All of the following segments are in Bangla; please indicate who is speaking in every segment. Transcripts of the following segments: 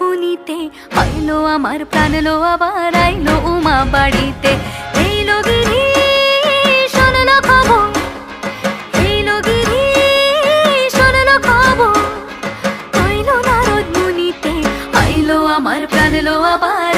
Speaker 1: মুনিতে আইলো আমার প্রাণ, লো আবার আইলো উমা বাড়িতে। লগিরি শোনলো খবর লগিরি শোনলো খবর। মুনিতে আইলো আমার প্রাণ, লো আবার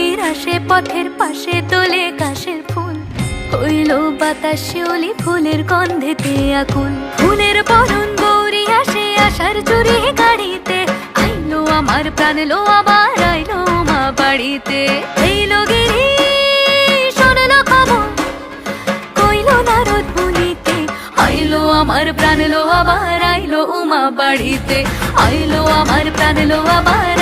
Speaker 1: আসে পথের পাশে তোলে কাশের ফুল। হইল বাতাস, শিউলি ফুলের গন্ধেতে আকুল ফুলের বরণ গৌরী আসে আসার চুরি গাড়িতে। আইলো আমার প্রাণ লো আবার আইলো মা বাড়িতে। এইলো গিরি কইলো আমার প্রাণ লো আবার আইলো উমা বাড়িতে। আইলো আমার প্রাণ লো আবার